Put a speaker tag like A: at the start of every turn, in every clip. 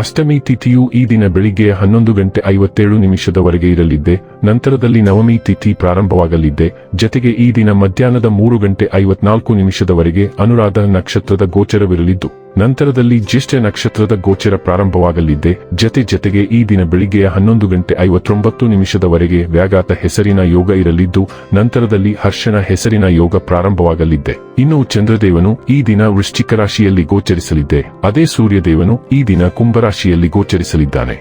A: ಅಷ್ಟಮಿ ತಿಥಿಯು ಈ ದಿನ ಬೆಳಿಗ್ಗೆ ಹನ್ನೊಂದು ಗಂಟೆ ಐವತ್ತೇಳು ನಿಮಿಷದವರೆಗೆ ಇರಲಿದ್ದೆ, ನಂತರದಲ್ಲಿ ನವಮಿ ತಿಥಿ ಪ್ರಾರಂಭವಾಗಲಿದ್ದೆ, ಜತೆಗೆ ಈ ದಿನ ಮಧ್ಯಾಹ್ನದ ಮೂರು ಗಂಟೆ ಐವತ್ನಾಲ್ಕು ನಿಮಿಷದವರೆಗೆ ಅನುರಾಧ ನಕ್ಷತ್ರದ ಗೋಚರವಿರಲಿದ್ದು. ನಂತರದಲ್ಲಿ ಜ್ಯೇಷ್ಠ ನಕ್ಷತ್ರದ ಗೋಚರ ಪ್ರಾರಂಭವಾಗಲಿದ್ದೆ ಜತೆ ಜತೆಗೆ ಈ ದಿನ ಬೆಳಿಗ್ಗೆಯ ಹನ್ನೊಂದು ಗಂಟೆ ಐವತ್ತೊಂಬತ್ತು ನಿಮಿಷದವರೆಗೆ ವ್ಯಾಘಾತ ಹೆಸರಿನ ಯೋಗ ಇರಲಿದ್ದು, ನಂತರದಲ್ಲಿ ಹರ್ಷನ ಹೆಸರಿನ ಯೋಗ ಪ್ರಾರಂಭವಾಗಲಿದ್ದೆ ಇನ್ನು ಚಂದ್ರದೇವನು ಈ ದಿನ ವೃಶ್ಚಿಕ ರಾಶಿಯಲ್ಲಿ ಗೋಚರಿಸಲಿದ್ದೆ ಅದೇ ಸೂರ್ಯದೇವನು ಈ ದಿನ ಕುಂಭರಾಶಿಯಲ್ಲಿ ಗೋಚರಿಸಲಿದ್ದಾನೆ.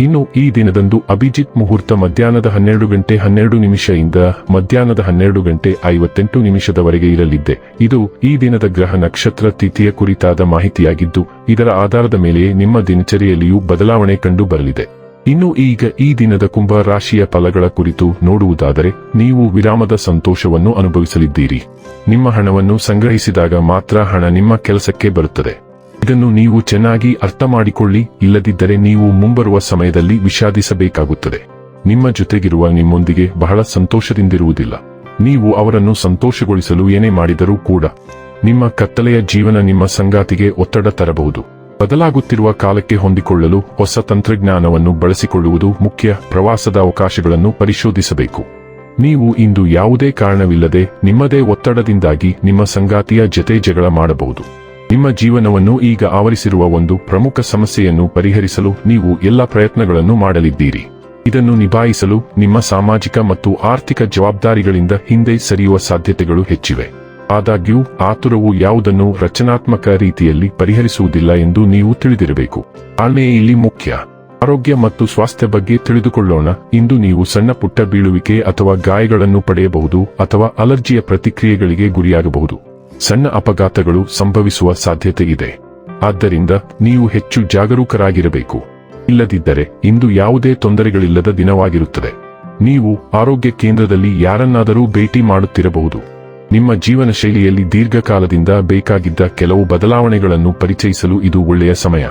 A: ಇನ್ನು ಈ ದಿನದಂದು ಅಭಿಜಿತ್ ಮುಹೂರ್ತ ಮಧ್ಯಾಹ್ನದ ಹನ್ನೆರಡು ಗಂಟೆ ಹನ್ನೆರಡು ನಿಮಿಷದಿಂದ ಮಧ್ಯಾಹ್ನದ ಹನ್ನೆರಡು ಗಂಟೆ ಐವತ್ತೆಂಟು ನಿಮಿಷದವರೆಗೆ ಇರಲಿದ್ದೆ. ಇದು ಈ ದಿನದ ಗ್ರಹ ನಕ್ಷತ್ರ ತಿಥಿಯ ಕುರಿತಾದ ಮಾಹಿತಿಯಾಗಿದ್ದು, ಇದರ ಆಧಾರದ ಮೇಲೆ ನಿಮ್ಮ ದಿನಚರಿಯಲ್ಲಿಯೂ ಬದಲಾವಣೆ ಕಂಡು ಬರಲಿದೆ. ಇನ್ನು ಈಗ ಈ ದಿನದ ಕುಂಭ ರಾಶಿಯ ಫಲಗಳ ಕುರಿತು ನೋಡುವುದಾದರೆ, ನೀವು ವಿರಾಮದ ಸಂತೋಷವನ್ನು ಅನುಭವಿಸಲಿದ್ದೀರಿ. ನಿಮ್ಮ ಹಣವನ್ನು ಸಂಗ್ರಹಿಸಿದಾಗ ಮಾತ್ರ ಹಣ ನಿಮ್ಮ ಕೆಲಸಕ್ಕೆ ಬರುತ್ತದೆ. ಇದನ್ನು ನೀವು ಚೆನ್ನಾಗಿ ಅರ್ಥ ಮಾಡಿಕೊಳ್ಳಿ ಇಲ್ಲದಿದ್ದರೆ ನೀವು ಮುಂಬರುವ ಸಮಯದಲ್ಲಿ ವಿಷಾದಿಸಬೇಕಾಗುತ್ತದೆ. ನಿಮ್ಮ ಜೊತೆಗಿರುವ ನಿಮ್ಮೊಂದಿಗೆ ಬಹಳ ಸಂತೋಷದಿಂದಿರುವುದಿಲ್ಲ. ನೀವು ಅವರನ್ನು ಸಂತೋಷಗೊಳಿಸಲು ಏನೇ ಮಾಡಿದರೂ ಕೂಡ, ನಿಮ್ಮ ಕತ್ತಲೆಯ ಜೀವನ ನಿಮ್ಮ ಸಂಗಾತಿಗೆ ಒತ್ತಡ ತರಬಹುದು. ಬದಲಾಗುತ್ತಿರುವ ಕಾಲಕ್ಕೆ ಹೊಂದಿಕೊಳ್ಳಲು ಹೊಸ ತಂತ್ರಜ್ಞಾನವನ್ನು ಬಳಸಿಕೊಳ್ಳುವುದು ಮುಖ್ಯ ಪ್ರವಾಸದ ಅವಕಾಶಗಳನ್ನು ಪರಿಶೋಧಿಸಬೇಕು. ನೀವು ಇಂದು ಯಾವುದೇ ಕಾರಣವಿಲ್ಲದೆ ನಿಮ್ಮದೇ ಒತ್ತಡದಿಂದಾಗಿ ನಿಮ್ಮ ಸಂಗಾತಿಯ ಜತೆ ಜಗಳ ಮಾಡಬಹುದು. ನಿಮ್ಮ ಜೀವನವನ್ನು ಈಗ ಆವರಿಸಿರುವ ಒಂದು ಪ್ರಮುಖ ಸಮಸ್ಯೆಯನ್ನು ಪರಿಹರಿಸಲು ನೀವು ಎಲ್ಲ ಪ್ರಯತ್ನಗಳನ್ನು ಮಾಡಲಿದ್ದೀರಿ. ಇದನ್ನು ನಿಭಾಯಿಸಲು ನಿಮ್ಮ ಸಾಮಾಜಿಕ ಮತ್ತು ಆರ್ಥಿಕ ಜವಾಬ್ದಾರಿಗಳಿಂದ ಹಿಂದೆ ಸರಿಯುವ ಸಾಧ್ಯತೆಗಳು ಹೆಚ್ಚಿವೆ. ಆದಾಗ್ಯೂ, ಆತುರವು ಯಾವುದನ್ನು ರಚನಾತ್ಮಕ ರೀತಿಯಲ್ಲಿ ಪರಿಹರಿಸುವುದಿಲ್ಲ ಎಂದು ನೀವು ತಿಳಿದಿರಬೇಕು. ತಾಳ್ಮೆ ಇಲ್ಲಿ ಮುಖ್ಯ. ಆರೋಗ್ಯ ಮತ್ತು ಸ್ವಾಸ್ಥ್ಯ ಬಗ್ಗೆ ತಿಳಿದುಕೊಳ್ಳೋಣ. ಇಂದು ನೀವು ಸಣ್ಣ ಪುಟ್ಟ ಬೀಳುವಿಕೆ ಅಥವಾ ಗಾಯಗಳನ್ನು ಪಡೆಯಬಹುದು ಅಥವಾ ಅಲರ್ಜಿಯ ಪ್ರತಿಕ್ರಿಯೆಗಳಿಗೆ ಗುರಿಯಾಗಬಹುದು. ಸಣ್ಣ ಅಪಘಾತಗಳು ಸಂಭವಿಸುವ ಸಾಧ್ಯತೆ ಇದೆ. ಆದ್ದರಿಂದ ನೀವು ಹೆಚ್ಚು ಜಾಗರೂಕರಾಗಿರಬೇಕು. ಇಲ್ಲದಿದ್ದರೆ ಇಂದು ಯಾವುದೇ ತೊಂದರೆಗಳಿಲ್ಲದ ದಿನವಾಗಿರುತ್ತದೆ. ನೀವು ಆರೋಗ್ಯ ಕೇಂದ್ರದಲ್ಲಿ ಯಾರನ್ನಾದರೂ ಭೇಟಿ ಮಾಡುತ್ತಿರಬಹುದು. ನಿಮ್ಮ ಜೀವನ ಶೈಲಿಯಲ್ಲಿ ದೀರ್ಘಕಾಲದಿಂದ ಬೇಕಾಗಿದ್ದ ಕೆಲವು ಬದಲಾವಣೆಗಳನ್ನು ಪರಿಚಯಿಸಲು ಇದು ಒಳ್ಳೆಯ ಸಮಯ.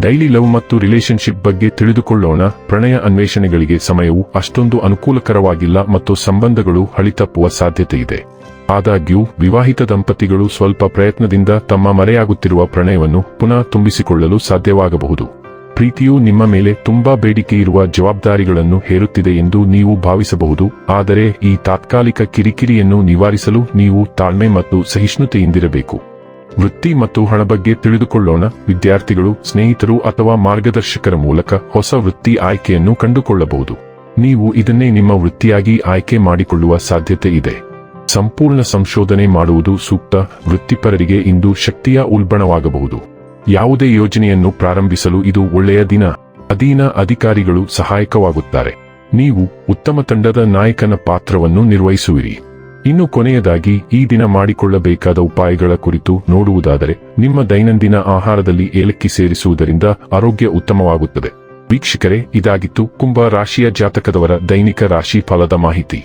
A: ಡೈಲಿ ಲವ್ ಮತ್ತು ರಿಲೇಶನ್ಶಿಪ್ ಬಗ್ಗೆ ತಿಳಿದುಕೊಳ್ಳೋಣ. ಪ್ರಣಯ ಅನ್ವೇಷಣೆಗಳಿಗೆ ಸಮಯವು ಅಷ್ಟೊಂದು ಅನುಕೂಲಕರವಾಗಿಲ್ಲ ಮತ್ತು ಸಂಬಂಧಗಳು ಹಳಿತಪ್ಪುವ ಸಾಧ್ಯತೆ ಇದೆ. ಆದಾಗ್ಯೂ, ವಿವಾಹಿತ ದಂಪತಿಗಳು ಸ್ವಲ್ಪ ಪ್ರಯತ್ನದಿಂದ ತಮ್ಮ ಮರೆಯಾಗುತ್ತಿರುವ ಪ್ರಣಯವನ್ನು ಪುನಃ ತುಂಬಿಸಿಕೊಳ್ಳಲು ಸಾಧ್ಯವಾಗಬಹುದು. ಪ್ರೀತಿಯು ನಿಮ್ಮ ಮೇಲೆ ತುಂಬಾ ಬೇಡಿಕೆ ಇರುವ ಜವಾಬ್ದಾರಿಗಳನ್ನು ಹೇರುತ್ತಿದೆ ಎಂದು ನೀವು ಭಾವಿಸಬಹುದು, ಆದರೆ ಈ ತಾತ್ಕಾಲಿಕ ಕಿರಿಕಿರಿಯನ್ನು ನಿವಾರಿಸಲು ನೀವು ತಾಳ್ಮೆ ಮತ್ತು ಸಹಿಷ್ಣುತೆಯಿಂದಿರಬೇಕು. ವೃತ್ತಿ ಮತ್ತು ಹಣ ಬಗ್ಗೆ ತಿಳಿದುಕೊಳ್ಳೋಣ. ವಿದ್ಯಾರ್ಥಿಗಳು, ಸ್ನೇಹಿತರು ಅಥವಾ ಮಾರ್ಗದರ್ಶಕರ ಮೂಲಕ ಹೊಸ ವೃತ್ತಿ ಆಯ್ಕೆಯನ್ನು ಕಂಡುಕೊಳ್ಳಬಹುದು. ನೀವು ಇದನ್ನೇ ನಿಮ್ಮ ವೃತ್ತಿಯಾಗಿ ಆಯ್ಕೆ ಮಾಡಿಕೊಳ್ಳುವ ಸಾಧ್ಯತೆ ಇದೆ. ಸಂಪೂರ್ಣ ಸಂಶೋಧನೆ ಮಾಡುವುದು ಸೂಕ್ತ, ವೃತ್ತಿಪರರಿಗೆ ಇಂದು ಶಕ್ತಿಯ ಉಲ್ಬಣವಾಗಬಹುದು. ಯಾವುದೇ ಯೋಜನೆಯನ್ನು ಪ್ರಾರಂಭಿಸಲು ಇದು ಒಳ್ಳೆಯ ದಿನ. ಅಧೀನ ಅಧಿಕಾರಿಗಳು ಸಹಾಯಕವಾಗುತ್ತಾರೆ. ನೀವು ಉತ್ತಮ ತಂಡದ ನಾಯಕನ ಪಾತ್ರವನ್ನು ನಿರ್ವಹಿಸುವಿರಿ. ಇನ್ನು ಕೊನೆಯದಾಗಿ, ಈ ದಿನ ಮಾಡಿಕೊಳ್ಳಬೇಕಾದ ಉಪಾಯಗಳ ಕುರಿತು ನೋಡುವುದಾದರೆ, ನಿಮ್ಮ ದೈನಂದಿನ ಆಹಾರದಲ್ಲಿ ಏಲಕ್ಕಿ ಸೇರಿಸುವುದರಿಂದ ಆರೋಗ್ಯ ಉತ್ತಮವಾಗುತ್ತದೆ. ವೀಕ್ಷಕರೇ, ಇದಾಗಿತ್ತು ಕುಂಭ ರಾಶಿಯ ಜಾತಕದವರ ದೈನಿಕ ರಾಶಿ ಫಲದ ಮಾಹಿತಿ.